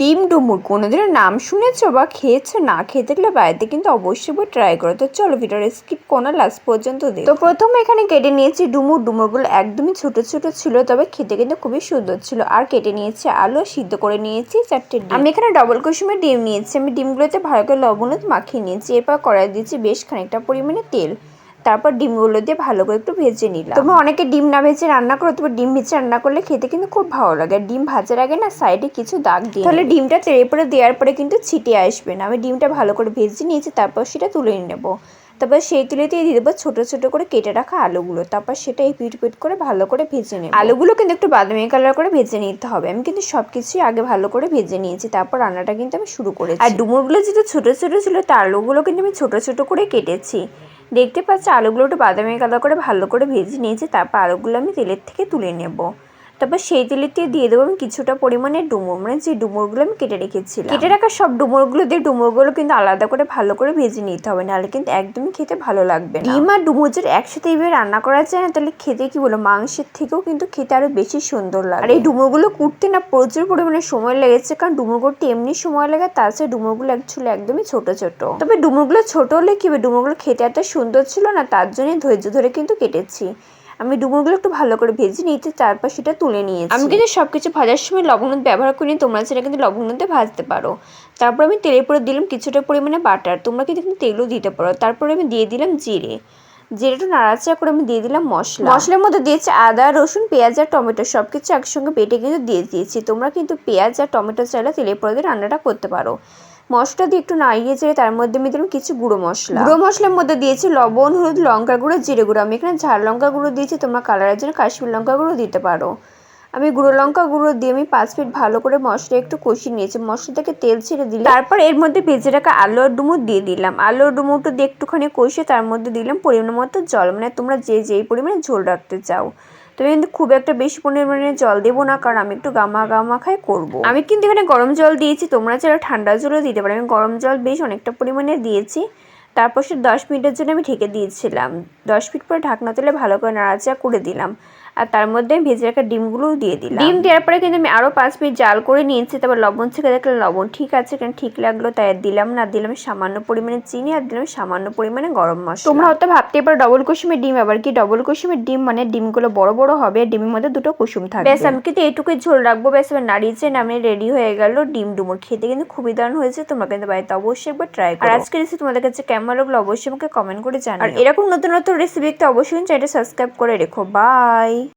ডিম ডুমুর, কোনোদিনও নাম শুনেছো বা খেয়েছো? না খেয়ে থাকলে বাড়িতে কিন্তু অবশ্যই ট্রাই করো। তো চলো ভিডিওটা স্কিপ কোনো লাস্ট পর্যন্ত দেখো। তো প্রথমে এখানে কেটে নিয়েছি ডুমুর। ডুমুরগুলো একদমই ছোট ছোট ছিল, তবে খেতে কিন্তু খুবই সুন্দর ছিল। আর কেটে নিয়েছি আলু সিদ্ধ করে নিয়েছি চারটে ডিম। আমি এখানে ডবল কুসুমের ডিম নিয়েছি। আমি ডিমগুলোতে ভালো করে লবণ মাখিয়ে নিয়েছি। এরপর কড়াই দিয়েছি বেশ খানিকটা পরিমাণে তেল। তারপর ডিমগুলো দিয়ে ভালো করে একটু ভেজে নিলাম। তোমরা অনেকে ডিম না ভেজে রান্না করো তবে ডিম ভেজে রান্না করলে খেতে কিন্তু খুব ভালো লাগে। আর ডিম ভাজার আগে না সাইডে কিছু দাগ দিই তাহলে ডিমটা তেড়ে পরে দেওয়ার পরে কিন্তু ছিটে আসবে না। আমি ডিমটা ভালো করে ভেজে নিয়েছি তারপর সেটা তুলে নেব। তারপর সেই তুলেতেই দিয়ে দেবো ছোটো ছোটো করে কেটে রাখা আলুগুলো। তারপর সেটা এই পিট পিট করে ভালো করে ভেজে নেব। আলুগুলো কিন্তু একটু বাদামি কালার করে ভেজে নিতে হবে। আমি কিন্তু সব কিছুই আগে ভালো করে ভেজে নিয়েছি। তারপর রান্নাটা কিন্তু আমি শুরু করেছি। আর ডুমুরগুলো যেহেতু ছোটো ছোটো ছিল তার আলুগুলো কিন্তু আমি ছোটো ছোটো করে কেটেছি। দেখতে পাচ্ছি, আলুগুলো একটু বাদামি কালার করে ভালো করে ভেজে নিয়েছি। তারপর আলুগুলো আমি তেলের থেকে তুলে নেব। তারপর সেই তেলের দিয়ে দিয়ে দেবো আমি কিছুটা পরিমাণে ডুমুর মানে যে ডুমুরগুলো আমি কেটে রেখেছিলাম। কেটে রাখা সব ডুমুরগুলো দিয়ে ডুমুরগুলো কিন্তু আলাদা করে ভালো করে ভেজে নিতে হবে নাহলে কিন্তু একদমই খেতে ভালো লাগবে না। ডিম আর ডুমুর যদি একসাথে এইভাবে রান্না করা যায় না তাহলে খেতে কি বলো মাংসের থেকেও কিন্তু খেতে আরও বেশি সুন্দর লাগে। আর এই ডুমুরগুলো কুটতে না প্রচুর পরিমাণে সময় লেগেছে কারণ ডুমুর করতে এমনি সময় লাগে তাছাড়া ডুমুরগুলো অ্যাকচুয়ালি একদমই ছোট ছোট। তবে ডুমুরগুলো ছোট হলে কি হবে ডুমুরগুলো খেতে এত সুন্দর ছিল না তার জন্যই ধৈর্য ধরে কিন্তু কেটেছি। আমি ডুমুরগুলো একটু ভালো করে ভেজে নিয়েছি তারপর সেটা তুলে নিয়েছি। আমি কিন্তু সব কিছু ভাজার সময় লবণ ব্যবহার করি তোমরা সেটা কিন্তু লবণ দিয়ে ভাজতে পারো। তারপর আমি তেলের পরে দিলাম কিছুটা পরিমাণে বাটার তোমরা কিন্তু তেলও দিতে পারো। তারপরে আমি দিয়ে দিলাম জিরে। জিরেটা নাড়াচাড়া করে আমি দিয়ে দিলাম মশলা। মশলার মধ্যে দিয়েছি আদা রসুন পেঁয়াজ আর টমেটো সব কিছু একসঙ্গে বেটে কিন্তু দিয়ে দিয়েছি। তোমরা কিন্তু পেঁয়াজ আর টমেটো চাইলে তেলের পরে দিয়ে রান্নাটা করতে পারো। মশলা দিয়ে একটু নাড়িয়ে চেড়ে তার মধ্যে আমি দিলাম কিছু গুঁড়ো মশলা। গুঁড়ো মশলার মধ্যে দিয়েছি লবণ, হলুদ, লঙ্কা গুঁড়ো, জিরে গুঁড়ো। আমি এখানে ঝাল লঙ্কা গুঁড়ো দিয়েছি, তোমরা কালারের জন্য কাশ্মীর লঙ্কা গুঁড়ো দিতে পারো। আমি গুঁড়ো লঙ্কা গুঁড়ো দিয়ে আমি পাঁচ মিনিট ভালো করে মশলা একটু কষিয়ে নিয়েছি। মশলা থেকে তেল ছেড়ে দিলাম। তারপর এর মধ্যে ভেজে রাখা আলু আর ডুমুর দিয়ে দিলাম। আলু আর ডুমুরটা দিয়ে একটুখানি কষিয়ে তার মধ্যে দিলাম পরিমাণ মতো জল। মানে তোমরা যে যেই পরিমাণে ঝোল রাখতে চাও। তবে কিন্তু খুব একটা বেশি পরিমাণে জল দেবো না, কারণ আমি একটু গামা গামা খাই করব। আমি কিন্তু এখানে গরম জল দিয়েছি, তোমরা ছাড়া ঠান্ডা জলও দিতে পারো। আমি গরম জল বেশ অনেকটা পরিমাণে দিয়েছি। তারপর সে দশ মিনিটের জন্য আমি ঢেকে দিয়েছিলাম। দশ মিনিট পরে ঢাকনা তুলে ভালো করে নাড়াচাড়া করে দিলাম। আর তার মধ্যে আমি ভেজে রাখা ডিমগুলোও দিয়ে দিলাম। ডিম দেওয়ার পরে কিন্তু আমি আরও পাঁচ মিনিট জাল করে নিয়েছি তারপর লবণ থেকে দেখলে লবণ ঠিক আছে কেন ঠিক লাগল তাই দিলাম না। দিলাম সামান্য পরিমাণে চিনি আর দিলাম সামান্য পরিমাণে গরম মশলা। তোমরা হয়তো ভাবতে পারো ডবল কুসুমের ডিম আবার কি ডবল কুসুমের ডিম মানে ডিমগুলো বড় বড় হবে ডিমের মধ্যে দুটো কুসুম থাকবে। ব্যাস আমি কিন্তু এইটুকুই ঝোল রাখব ব্যাস এবার নাড়িয়েছে নামিয়ে রেডি হয়ে গেল ডিম ডুমুর। খেতে কিন্তু খুবই দারুণ হয়েছে তোমরা কিন্তু বাড়িতে অবশ্যই একবার ট্রাই করো। আর আজকের রেসিপি তোমাদের কাছে কেমন লাগল অবশ্যই আমাকে কমেন্ট করে জানাও। আর এরকম নতুন নতুন রেসিপি দেখতে অবশ্যই চ্যানেলটা সাবস্ক্রাইব করে রেখো। বাই